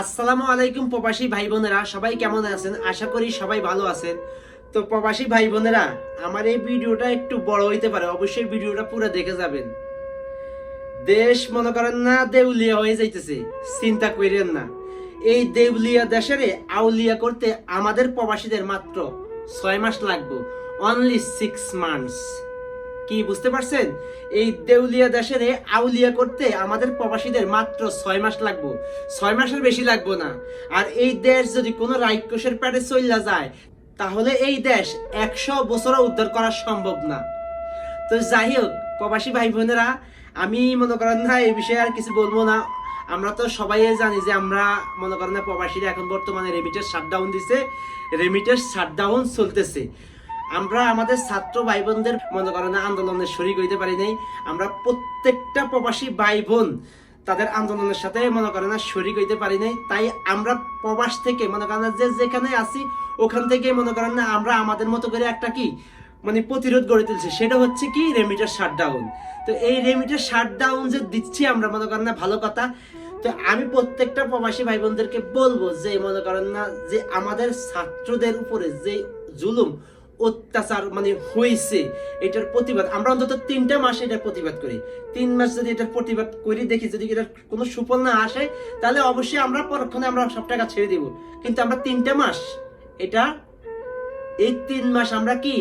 আসসালামু আলাইকুম প্রবাসী ভাই বোনেরা সবাই কেমন আছেন? আশা করি সবাই ভালো আছেন। তো প্রবাসী ভাই বোনেরা আমার এই ভিডিওটা একটু বড় হইতে পারে, অবশ্যই ভিডিওটা পুরো দেখে যাবেন। দেশ মনে করেন না, দেউলিয়া হয়ে যাইতেছে, চিন্তা করেন না। এই দেউলিয়া দেশের আউলিয়া করতে আমাদের প্রবাসীদের মাত্র ছয় মাস লাগবে অনলি সিক্স মান্থস কি বুঝতে পারছেন? এই দেউলিয়া দেশের আউলিয়া করতে আমাদের প্রবাসীদের মাত্র ছয় মাস লাগবো। ছয় মাসের বেশি লাগবো না। আর এই দেশ যদি কোনো রাক্ষসের প্যাডে চইলা যায়, তাহলে এই দেশ একশো বছরও উদ্ধার করা সম্ভব না। তো যাই হোক, প্রবাসী ভাই বোনেরা আমি মনে করেন না এই বিষয়ে আর কিছু বলব না। আমরা তো সবাই জানি যে আমরা মনে করেন প্রবাসীরা এখন বর্তমানে রেমিটের শাটডাউন দিছে। রেমিটের শাটডাউন চলতেছে। আমরা আমাদের ছাত্র ভাই বোনদের মনে করেন না আন্দোলনের শরিক হইতে পারি নাই, আমরা প্রত্যেকটা প্রবাসী ভাই বোন তাদের আন্দোলনের সাথে মনে করেন শরিক হইতে পারি নাই, তাই আমরা প্রবাস থেকে মনে করেন যে যেখানে আছি, ওখান থেকে মনে করেন না আমরা আমাদের মতো করে একটা কি মানে প্রতিরোধ গড়ে তুলছে, সেটা হচ্ছে কি রেমিটার শাটডাউন। তো এই রেমিটার শাটডাউন যে দিচ্ছি আমরা মনে করেন না ভালো কথা, তো আমি প্রত্যেকটা প্রবাসী ভাই বোনদেরকে বলব যে মনে করেন না যে আমাদের ছাত্রদের উপরে যে জুলুম অত্যাচার মানে হয়েছে, এটার প্রতিবাদ। আমরা অন্তত তিনটা মাস এটার প্রতিবাদ করি। তিন মাস যদি এটার প্রতিবাদ করি, দেখি যদি এটার কোনো সুফল না আসে, তাহলে অবশ্যই আমরা পরক্ষণে আমরা সব টাকা ছেড়ে দিব। কিন্তু আমরা তিনটা মাস, এটা, এই তিন মাস আমরা কি?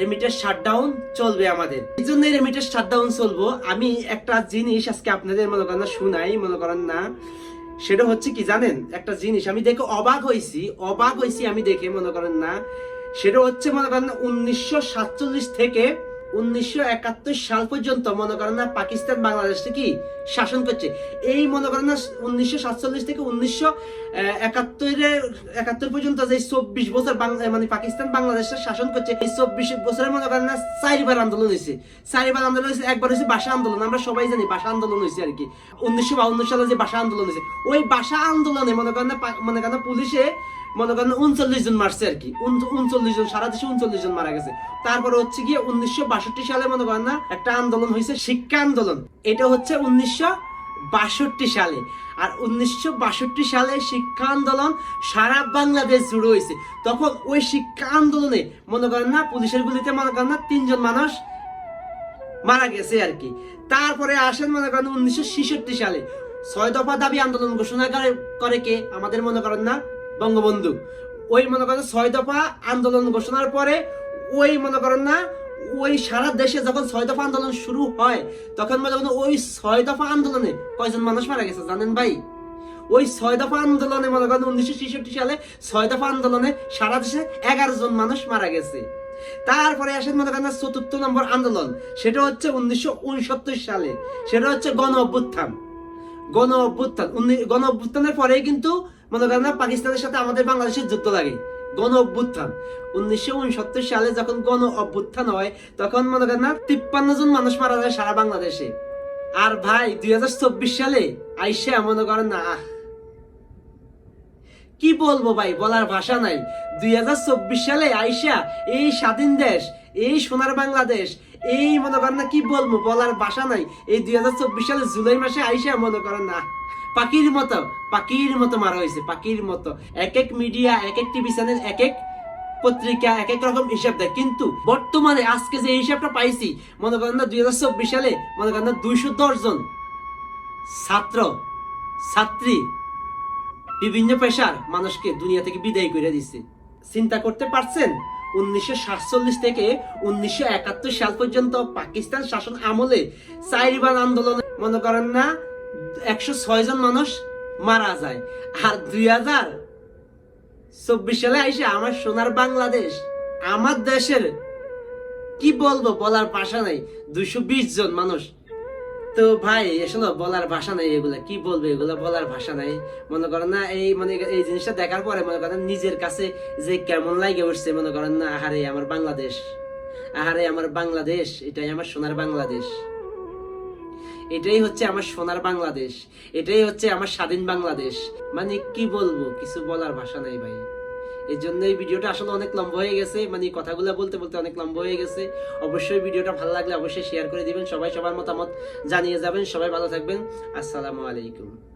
রেমিটের শাটডাউন চলবে আমাদের। এই জন্য রেমিটের শাটডাউন চলবো। আমি একটা জিনিস আজকে আপনাদের মনে করেন না, শুনাই, মনে করেন না। সেটা হচ্ছে কি জানেন? একটা জিনিস, আমি দেখে অবাক হয়েছি অবাক হয়েছি আমি দেখে, মনে করেন না। সেটা হচ্ছে মনে করেন উনিশশো সাতচল্লিশ থেকে উনিশশো একাত্তর সাল পর্যন্ত মনে করেন না পাকিস্তান বাংলাদেশকে কি শাসন করছে। এই মনে করেন না উনিশশো সাতচল্লিশ থেকে উনিশশো একাত্তরের একাত্তর পর্যন্ত যে চব্বিশ বছর মানে পাকিস্তান বাংলাদেশের শাসন করছে, এই চব্বিশ বছরের মনে করেন না চারিবার আন্দোলন হয়েছে। চারিবার আন্দোলন হয়েছে, একবার হয়েছে ভাষা আন্দোলন, আমরা সবাই জানি ভাষা আন্দোলন হয়েছে আর কি। উনিশশো বাউন্ন সালে যে ভাষা আন্দোলন হয়েছে, ওই ভাষা আন্দোলনে মনে করেন না মনে করেন পুলিশে মনে করেন উনচল্লিশ জন মারছে আর কি। উনচল্লিশ জন, সারা দেশে উনচল্লিশ জন মারা গেছে। তারপরে হচ্ছে গিয়ে উনিশশো বাষট্টি সালে মনে করেন না, একটা আন্দোলন হয়েছে, শিক্ষা আন্দোলন। এটা হচ্ছে উনিশশো বাষট্টি সালে। আর উনিশশো বাষট্টি সালে শিক্ষা আন্দোলন সারা বাংলাদেশ জুড়ে হয়েছে। তখন ওই শিক্ষা আন্দোলনে মনে করেন না, পুলিশের গুলিতে মনে করেন না, তিনজন মানুষ মারা গেছে আর কি। তারপরে আসেন মনে করেন উনিশশো ছেষট্টি সালে। ছয় দফা দাবি আন্দোলন ঘোষণা করে করে কে? আমাদের মনে করেন না বঙ্গবন্ধু, ওই মনে করেন ছয় দফা আন্দোলন ঘোষণার পরে ওই মনে করেন না, ওই সারা দেশে যখন ছয় দফা আন্দোলন শুরু হয়, তখন মনে করেন ওই ছয় দফা আন্দোলনে কয়জন মানুষ মারা গেছে জানেন ভাই? ওই ছয় দফা আন্দোলনে মনে করেন উনিশশো ছেষট্টি সালে ছয় দফা আন্দোলনে সারা দেশে এগারো জন মানুষ মারা গেছে। তারপরে আসেন মনে করেন চতুর্থ নম্বর আন্দোলন, সেটা হচ্ছে উনিশশো উনসত্তর সালে, সেটা হচ্ছে গণ অভ্যুত্থান। গণ অভ্যুত্থান গণ অভ্যুত্থানের পরেই কিন্তু মনে করেন না, পাকিস্তানের সাথে আমাদের বাংলাদেশের যুদ্ধ লাগে, গণ অভ্যুত্থান। উনিশশো উনসত্তর সালে যখন গণ অভ্যুত্থান হয়, তখন মনে করেন না, তিপ্পান্ন জন মানুষ মারা যায় সারা বাংলাদেশে। আর ভাই, দুই হাজার চব্বিশ সালে আইসা মনে করেন না কি বলব ভাই, বলার ভাষা নাই। দুই হাজার চব্বিশ সালে আইসা এই স্বাধীন দেশ, এই সোনার বাংলাদেশ, এই মনে করেন না, কি বলব, বলার ভাষা নাই। এই দুই হাজার চব্বিশ সালে জুলাই মাসে আইসা মনে করেন না পাখির মতো পাখির মতো মারা হয়েছে, পাখির মতো। এক এক মিডিয়া এক এক টিভি চ্যানেল এক এক পত্রিকা এক এক রকম হিসাব দেয়। কিন্তু বর্তমানে আজকে যে হিসাবটা পাইছি, মনে করেন না দুই হাজার চব্বিশ সালে, মনে করেন না দুইশো জন ছাত্র, ছাত্রী বিভিন্ন পেশার মানুষকে দুনিয়া থেকে বিদায় করে দিচ্ছে চিন্তা করতে পারছেন? উনিশশো সাতচল্লিশ থেকে উনিশশো একাত্তর সাল পর্যন্ত পাকিস্তান শাসন আমলে চাইরিবান আন্দোলনে মনে করেন না একশো ছয় জন মানুষ মারা যায়। আর দুই হাজার চব্বিশ সালে আইসে আমার সোনার বাংলাদেশ। আমার দেশের কি বলব, বলার ভাষা নাই। দুইশো বিশ জন মানুষ। তো ভাই আসলে বলার ভাষা নাই এগুলা। কি বলব, এগুলা বলার ভাষা নাই। মনে করেন না, এই মানে এই জিনিসটা দেখার পরে মনে করেন নিজের কাছে যে কেমন লাগে উঠছে, মনে করেন না, আহারে, আমার বাংলাদেশ। আহারে, আমার বাংলাদেশ, এটাই আমার সোনার বাংলাদেশ। এটাই হচ্ছে আমার সোনার বাংলাদেশ। এটাই হচ্ছে আমার স্বাধীন বাংলাদেশ। মানে কি বলব? কিছু বলার ভাষা নাই ভাই। এই জন্য এই ভিডিওটা আসলে অনেক লম্বা হয়ে গেছে। মানে কথাগুলো বলতে বলতে অনেক লম্বা হয়ে গেছে। অবশ্যই ভিডিওটা ভালো লাগলে অবশ্যই শেয়ার করে দিবেন। সবাই সবার মতামত জানিয়ে যাবেন। সবাই ভালো থাকবেন। আসসালামু আলাইকুম।